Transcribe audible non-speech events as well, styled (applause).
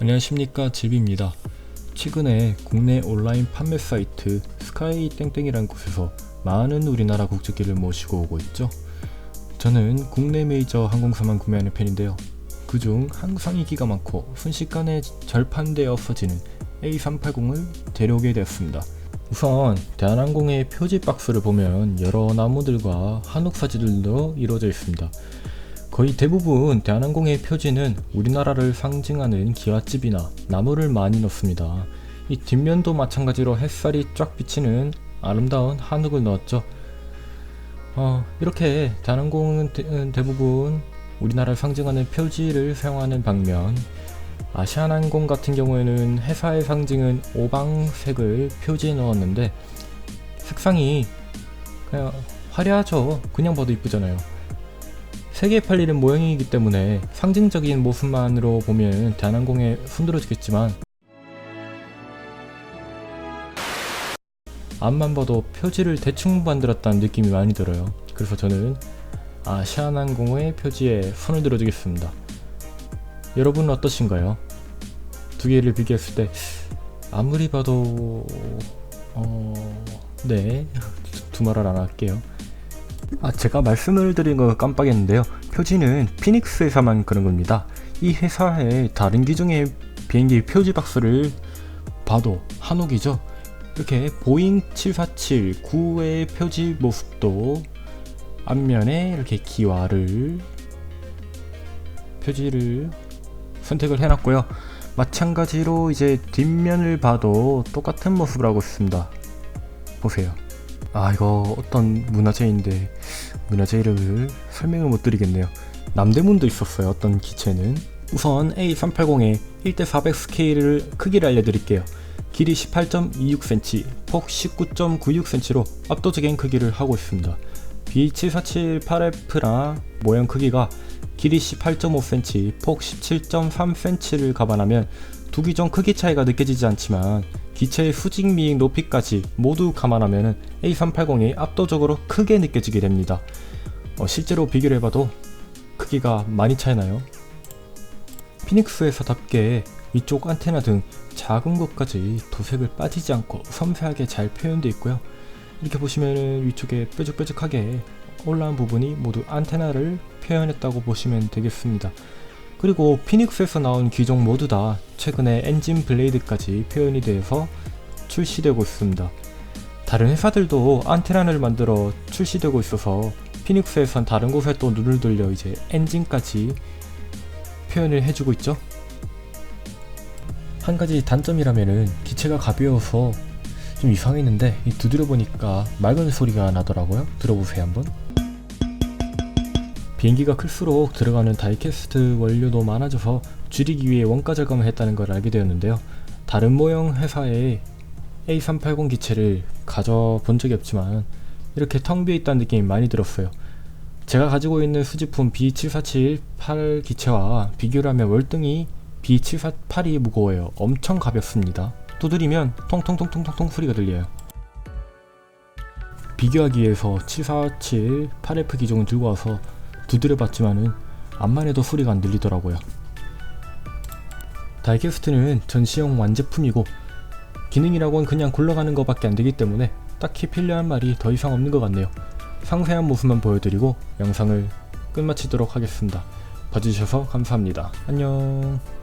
안녕하십니까 질비입니다. 최근에 국내 온라인 판매 사이트 스카이 땡땡이라는 곳에서 많은 우리나라 국적기를 모시고 오고 있죠. 저는 국내 메이저 항공사만 구매하는 편인데요. 그중 항상이 기가 많고 순식간에 절판되어 없어지는 A380을 데려오게 되었습니다. 우선 대한항공의 표지 박스를 보면 여러 나무들과 한옥 사지들도 이루어져 있습니다. 거의 대부분 대한항공의 표지는 우리나라를 상징하는 기와집이나 나무를 많이 넣습니다. 이 뒷면도 마찬가지로 햇살이 쫙 비치는 아름다운 한옥을 넣었죠. 어, 이렇게 대한항공은 대, 대부분 우리나라를 상징하는 표지를 사용하는 반면 아시아나항공 같은 경우에는 회사의 상징은 오방색을 표지에 넣었는데 색상이 그냥 화려하죠. 그냥 봐도 이쁘잖아요. 세계에 팔리는 모형이기 때문에 상징적인 모습만으로 보면 대한항공에 손들어지겠지만 앞만 봐도 표지를 대충 만들었다는 느낌이 많이 들어요. 그래서 저는 아시아나항공의 표지에 손을 들어주겠습니다. 여러분은 어떠신가요? 두 개를 비교했을 때 아무리 봐도 어... 네, (laughs) 두 말을 안 할게요. 아, 제가 말씀을 드린 거 깜빡했는데요. 표지는 피닉스에서만 그런 겁니다. 이 회사의 다른 기종의 비행기 표지 박스를 봐도 한옥이죠. 이렇게 보잉 747 9의 표지 모습도 앞면에 이렇게 기와를 표지를 선택을 해놨고요. 마찬가지로 이제 뒷면을 봐도 똑같은 모습을 하고 있습니다. 보세요. 아 이거 어떤 문화재인데 문화재 이름을 설명을 못 드리겠네요. 남대문도 있었어요. 어떤 기체는. 우선 A380의 1대400 스케일을 크기를 알려드릴게요. 길이 18.26cm, 폭 19.96cm로 압도적인 크기를 하고 있습니다. B747-8F나 모형 크기가 길이 18.5cm, 폭 17.3cm를 감안하면 두 기종 크기 차이가 느껴지지 않지만 기체의 수직 미익 높이까지 모두 감안하면 A380이 압도적으로 크게 느껴지게 됩니다. 어, 실제로 비교를 해봐도 크기가 많이 차이나요. 피닉스에서답게 위쪽 안테나 등 작은 것까지 도색을 빠지지 않고 섬세하게 잘 표현되어 있고요. 이렇게 보시면 위쪽에 뾰족뾰족하게 올라온 부분이 모두 안테나를 표현했다고 보시면 되겠습니다. 그리고 피닉스에서 나온 기종 모두 다 최근에 엔진 블레이드까지 표현이 되어서 출시되고 있습니다. 다른 회사들도 안테나를 만들어 출시되고 있어서 피닉스에선 다른 곳에 또 눈을 돌려 이제 엔진까지 표현을 해주고 있죠. 한 가지 단점이라면은 기체가 가벼워서 좀 이상했는데 두드려 보니까 맑은 소리가 나더라고요. 들어보세요 한번. 비행기가 클수록 들어가는 다이캐스트 원료도 많아져서 줄이기 위해 원가 절감을 했다는 걸 알게 되었는데요. 다른 모형 회사의 A380 기체를 가져본 적이 없지만 이렇게 텅 비어 있다는 느낌이 많이 들었어요. 제가 가지고 있는 수집품 B747 기체와 비교를 하면 월등히 B748이 무거워요. 엄청 가볍습니다. 두드리면 통통통통통 소리가 들려요. 비교하기 위해서 747 8F 기종을 들고 와서 두드려봤지만은 암만 해도 소리가 안 들리더라고요. 다이캐스트는 전시용 완제품이고 기능이라고는 그냥 굴러가는 것밖에 안 되기 때문에 딱히 필요한 말이 더 이상 없는 것 같네요. 상세한 모습만 보여드리고 영상을 끝마치도록 하겠습니다. 봐주셔서 감사합니다. 안녕.